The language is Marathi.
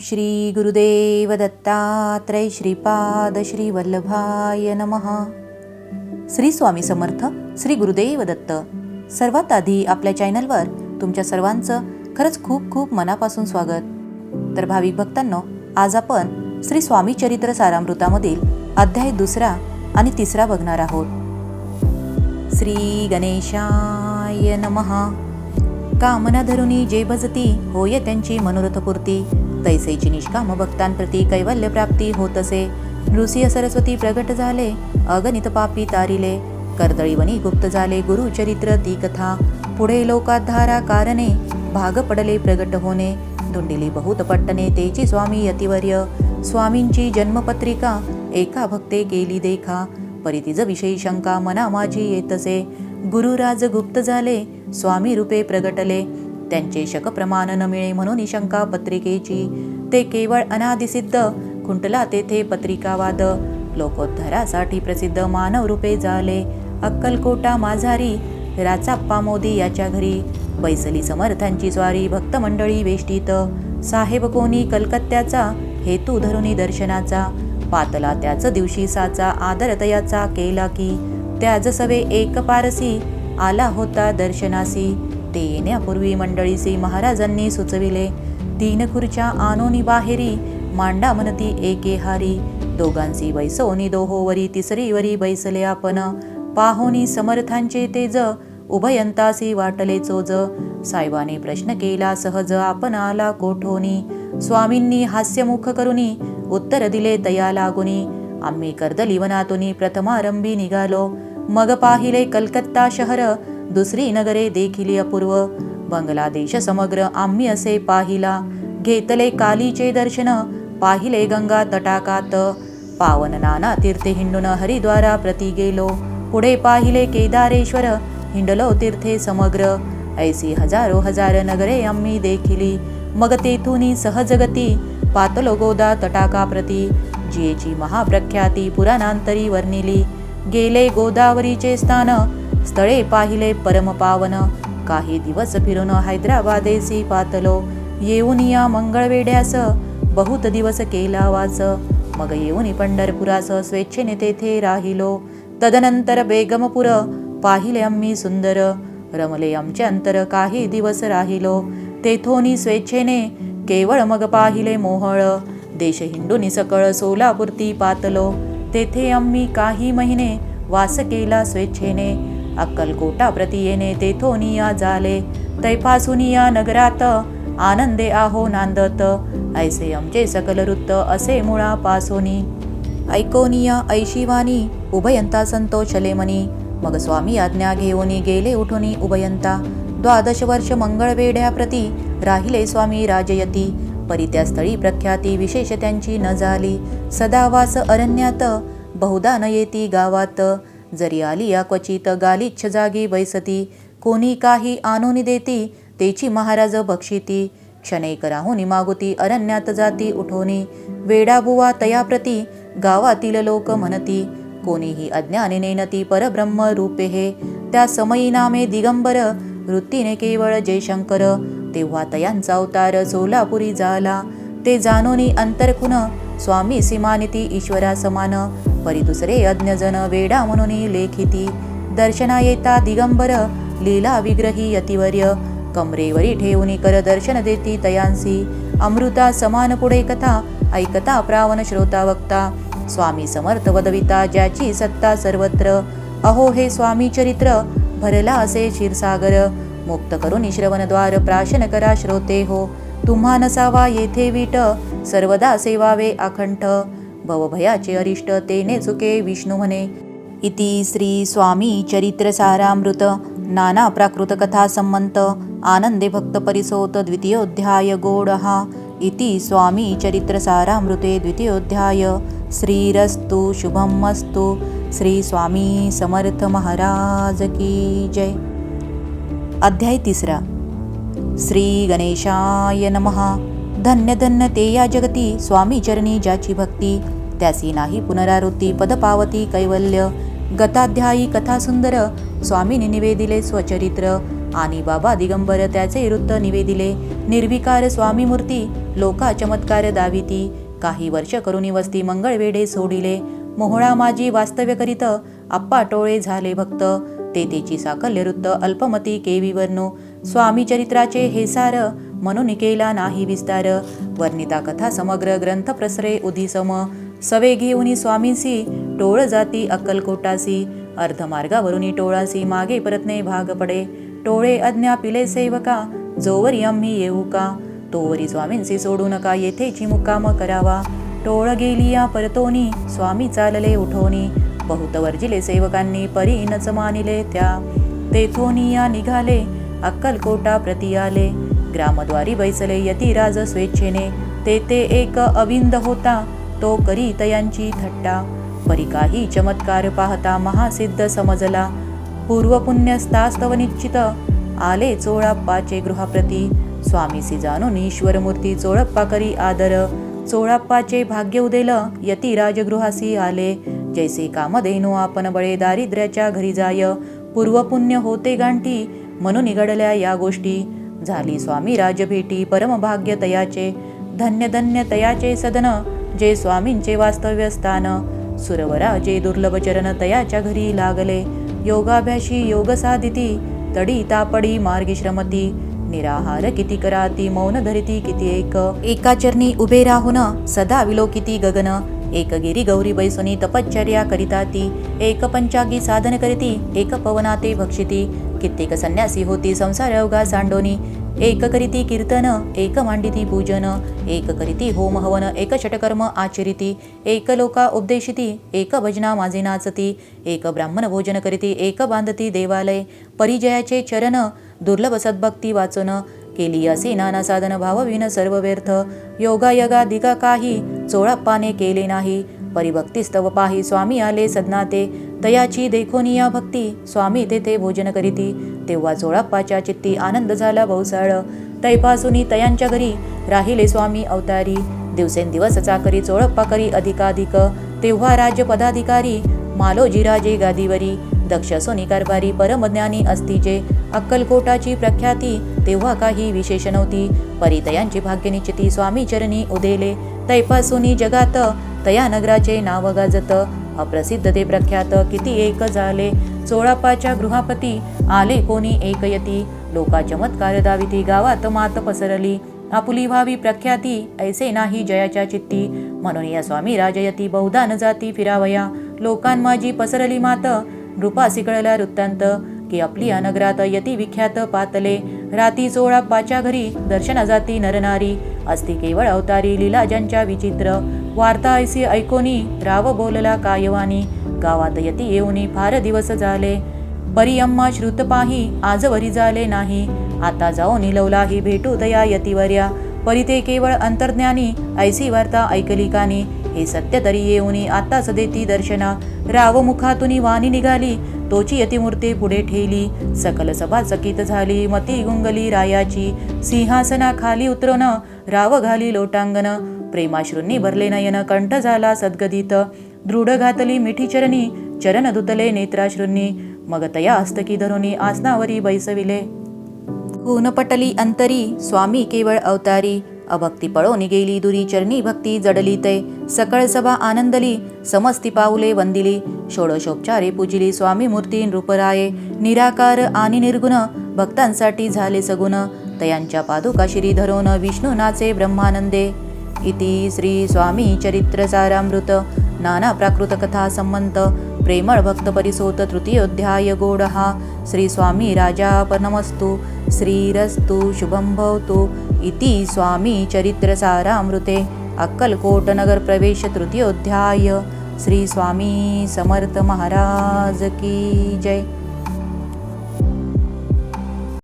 श्री गुरुदेव दत्तात्रय श्रीपाद श्री वल्लभाय नमः. श्री स्वामी समर्थ श्री गुरुदेव दत्त सर्वात आधी आपल्या चॅनलवर तुमच्या सर्वांचं खरंच खूप खूप मनापासून स्वागत. तर भाविक भक्तांनो आज आपण श्री स्वामी चरित्र सारामृतामधील अध्याय दुसरा आणि तिसरा बघणार आहोत. श्री गणेशाय नमः. कामना धरुनी जे भजती होय त्यांची मनोरथपूर्ती. तैसेची निष्काम भक्तांप्रती कैवल्य प्राप्ती होत असे नृसिंह सरस्वती प्रगट झाले अगणित पापी तारिले। कर्दळीवनी गुप्त झाले गुरुचरित्र ती कथा। पुढे लोकाधारा कारणे भाग पडले प्रगट होणे। धुंडिली बहुत पट्टने तेची स्वामी यतिवर्य स्वामींची जन्मपत्रिका एका भक्ते केली देखा। परितीज विषयी शंका मना माझी येतसे। गुरुराज गुप्त झाले स्वामी रूपे प्रगटले। त्यांचे शक प्रमाण न मिळे म्हणून शंका पत्रिकेची. ते केवळ अनादिसिद्ध. खुंटला तेथे पत्रिकावाद. लोकोद्धारासाठी प्रसिद्ध मानव रूपे झाले अक्कलकोटा माझारी. राचाप्पा मोदी याच्या घरी. बैसली समर्थांची स्वारी भक्तमंडळी वेष्टीत. साहेब कोणी कलकत्त्याचा? हेतू धरुनी दर्शनाचा. पातला त्याच दिवशी साचा आदरतयाचा केला की. त्याज सवे एक पारसी. आला होता दर्शनासी. ते येण्यापूर्वी मंडळीसी महाराजांनी सुचविले. तीन खुर्च्या आनोनी बाहेरी मांडा म्हणती एके हारी. दोघांसी बैसोनी दोहोवरी तिसरीवरी बैसले आपण. पाहोनी समर्थांचे तेज उभयंतासी वाटले चोज. साहेबाने प्रश्न केला सहज आपण आला कोठोनी? स्वामींनी हास्यमुख करुनी उत्तर दिले तया लागुनी. आम्ही कर्दलिवनातुनी प्रथमारंभी निघालो. मग पाहिले कलकत्ता शहर दुसरी नगरे देखिली अपूर्व. बांगलादेश समग्र आम्ही असे पाहिला. घेतले कालीचे दर्शन पाहिले गंगा तटाकात. पावन नाना तीर्थे हिंडून हरिद्वारा प्रती गेलो. पुढे पाहिले केदारेश्वर हिंडलो तीर्थे समग्र. ऐसी हजारो हजार नगरे आम्ही देखिली. मग तेथून सहजगती पातलो गोदा तटाकाप्रती जियेची महाप्रख्याती पुराणांतरी वर्णिली. गेले गोदावरीचे स्थान स्थळे पाहिले परमपावन. काही दिवस फिरून हैदराबादेसी पातलो. येऊन या मंगळवेड्यास बहुत दिवस केला वाच. मग येऊन पंढरपुरास स्वेच्छेने तेथे राहिलो. तदनंतर बेगमपुर पाहिले आम्ही सुंदर. रमले आमचे अंतर काही दिवस राहिलो. तेथोनी स्वेच्छेने केवळ मग पाहिले मोहळ. देश हिंडूनी सकळ सोलापुरती पातलो. तेथे आम्ही काही महिने वास केला स्वेच्छेने. अक्कलकोटा प्रति येणे तेथोनिया झाले तैपासुनिया नगरात आनंदे आहो नांदत. ऐसे आमचे सकल वृत्त असे मुळा पासोनी ऐकोनिया ऐशिवानी उभयंता संतोषले मनी मग स्वामी आज्ञा घेऊनी गेले उठोनी उभयंता. द्वादश वर्ष मंगळवेढ्याप्रती राहिले स्वामी राजयती. परी त्या स्थळी प्रख्याती विशेष त्यांची न झाली. सदावास अरण्यात बहुधा न येती गावात. जरी आली या क्वचित गालिच्छ जागी बैसती कोणी काही आणून देती तेची महाराज बक्षिती. क्षणैक राहुनी मागुती अरण्यात जाती उठोनी. वेडाबुवा तयाप्रती गावातील लोक म्हणती कोणीही अज्ञाने नेनती परब्रह्म रूपे हे. त्या समयी नामे दिगंबर वृत्तीने केवळ जयशंकर तेव्हा तयांचा अवतार सोलापुरी झाला. ते जाणोनी अंतरखुन स्वामी सीमानिती ईश्वरा समान परी दुसरे अज्ञजन वेडा म्हणून लेखिती. दर्शना येता दिगंबर लीला विग्रही यतिवर्य कमरेवरी ठेवून कर दर्शन देती तयांसी. अमृता समान पुढे कथा ऐकता प्रावन श्रोता वक्ता. स्वामी समर्थ वदविता ज्याची सत्ता सर्वत्र. अहो हे स्वामी चरित्र भरला असे क्षीरसागर. मुक्त करून श्रवणद्वार प्राशन करा श्रोते हो तुम्हा नसावा येथे वीट सर्वदा सेवावे आखंठ भवभयाचे अरिष्ट तेने चुके विष्णू म्हणे इति श्री स्वामी चरित्र सारामृत नाना प्राकृत कथा संमंत आनंदे भक्त परिसोत द्वितीयोध्याय गोडहा इति स्वामी चरित्र सारामृते द्वितीयोध्याय श्रीरस्तु शुभमस्तु श्री स्वामी समर्थ महाराज की जय अध्याय तिसरा. श्री गणेशाय नमः. धन्य धन्य ते या जगती स्वामी चरणी ज्याची भक्ती त्यासी नाही पुनरावृत्ती पदपावती कैवल्य. गताध्यायी कथा सुंदर स्वामीने निवेदिले स्वचरित्र. आणि बाबा दिगंबर त्याचे वृत्त निवेदिले. निर्विकार स्वामी मूर्ती लोका चमत्कार दाविती. काही वर्ष करुणी वस्ती मंगळवेढे सोडिले. मोहळा माझी वास्तव्य करीत आप्पा टोळे झाले भक्त. ते तेची साकल्य वृत्त अल्पमती केवी वर्णो स्वामी चरित्राचे हे सार म्हणून केला नाही विस्तार. वर्णिता कथा समग्र ग्रंथ प्रसरे उदिसम. सवे घेऊनी स्वामींसी टोळ जाती अक्कलकोटासी अर्धमार्गावरुनी टोळासी मागे परतने भाग पडे. टोळे अज्ञा पिले सेवका जोवर यम्मी येऊ का? तोवरी स्वामींसी सोडू नका येथेची मुक्काम करावा. टोळ गेली या परतोनी स्वामी चालले उठोनी. बहुत वर्जिले सेवकांनी परी नच मानिले त्या. तेथोनिया निघाले अक्कलकोटा प्रति आले. ग्रामद्वारी बैसले यतिराज स्वेच्छेने. तेथे एक अविंद होता तो करी तयांची थट्टा. परी काही चमत्कार पाहता महासिद्ध समजला. पूर्वपुण्यस्तास्तव निश्चित आले चोळाप्पाचे गृहाप्रती. स्वामीसी जाणून ईश्वर मूर्ती चोळप्पा करी आदर. चोळाप्पाचे भाग्य उदेल यती राजगृहासी आले. जैसे कामधेनो आपण बळे दारिद्र्याच्या घरी जाय पूर्वपुण्य होते गांठी म्हणून निगडल्या या गोष्टी. झाली स्वामी राजभेटी परमभाग्य तयाचे धन्य धन्य तयाचे सदन जे स्वामींचे वास्तव्य स्थान. सुरवरा जे दुर्लभ चरण तयाच्या घरी लागले योगाभ्याशी योग साधिती तडी तापडी मार्गी श्रमती. निराहार किती कराती मौन धरिती किती एक. एका चरणी उभे राहून सदा विलोकिती गगन. एक गिरी गौरी बैसुनी तपश्चर्या करिता ती एक पंचागी साधन करीती एक पवनाते भक्षिती कित्येक संन्यासी होती संसार अवघा सांडोनी एक करीती कीर्तन एक मांडिती पूजन एक करीती होम हवन एक षटकर्म आचरिती एक लोका उपदेशिती एक भजना माझे नाचती एक ब्राह्मण भोजन करीती एक बांधती देवालय परिजयाचे चरण दुर्लभ सद्भक्ती वाचन केली असे नाना साधन भावविन सर्व व्यर्थ. योगा यगा दिगा काही चोळप्पाने केले नाही. परिभक्तीस्तव पाही स्वामी आले सदनाते. तयाची देखोनिया भक्ती स्वामी तेथे भोजन करीती. तेव्हा चोळप्पाच्या चित्ती आनंद झाला बहुसाळ तैपासुनी तयांच्या घरी राहिले स्वामी अवतारी. दिवसेंदिवस चाकरी चोळप्पा करी अधिकाधिक. तेव्हा राज्य पदाधिकारी मालोजीराजे गादीवरी. दक्ष सोनी कारभारी परमज्ञानी असतीचे अक्कलकोटाची प्रख्याती तेव्हा काही विशेष नव्हती. परितयांची भाग्यनिश्चिती स्वामी चरणी उदेले. तैपासुनी जगात तया नगराचे नाव गाजत. अप्रसिद्ध ते प्रख्यात किती एक झाले. सोळापाच्या गृहापती आले कोणी एक यती. लोका चमत्कार दाविती गावात मात पसरली. आपुली व्हावी प्रख्याती ऐसे नाही जयाच्या चित्ती. म्हणून या स्वामी राजयती बहुधा न जाती फिरावया. लोकांमाजी पसरली मात. नृपासी कळला वृत्तांत की आपली अनग्रात यती विख्यात पातले. राती चोळाप्पाच्या घरी दर्शना जाती नरनारी असती केवळ अवतारी लिलाजांच्या विचित्र. वार्ता ऐसी ऐकोनी राव बोलला कायवानी. गावात यती येऊनी फार दिवस झाले. बरी अम्मा श्रुत पाही आजवरी झाले नाही. आता जाऊन निलवला ही भेटू दया यतीवर्या परी ते केवळ अंतर्ज्ञानी ऐसी वार्ता ऐकली कानी. हे सत्य तरी येऊनी आताच सदेती दर्शना. राव मुखातून वाणी निघाली. तोची यतिमूर्ती पुढे ठेली. सकल सभा चकित झाली. मती गुंगली रायाची. सिंहासना खाली उतरवण राव घाली लोटांगण. प्रेमाश्रूंनी भरले नयन. कंठ झाला सद्गदित. दृढ घातली मिठी चरणी. चरण धुतले नेत्राश्रूंनी. मग तया हस्तकी धरुनी आसनावरी बैसविले. खून पटली अंतरी. स्वामी केवळ अवतारी. अभक्ती पळोनी गेली दुरी चरणी भक्ती जडली ते. सकळ सभा आनंदली समस्ती पाऊले वंदिली. षोडशोपचारे पूजिली स्वामी मूर्ती नृपराये. निराकार आणि निर्गुण भक्तांसाठी झाले सगुण. तयांच्या पादुका श्री धरोन विष्णू नाचे ब्रह्मानंदे. इति श्री स्वामी चरित्र सारामृत. नाना प्राकृत कथा संमंत. प्रेमळ भक्त परिसोत तृतीयोध्याय गोड हा श्री स्वामी राजापनमस्तु श्रीरस्तु शुभं भवतु. इति स्वामी चरित्र सारामृते प्रवेश तृतीयोध्याय. श्री स्वामी समर्थ महाराज की जय.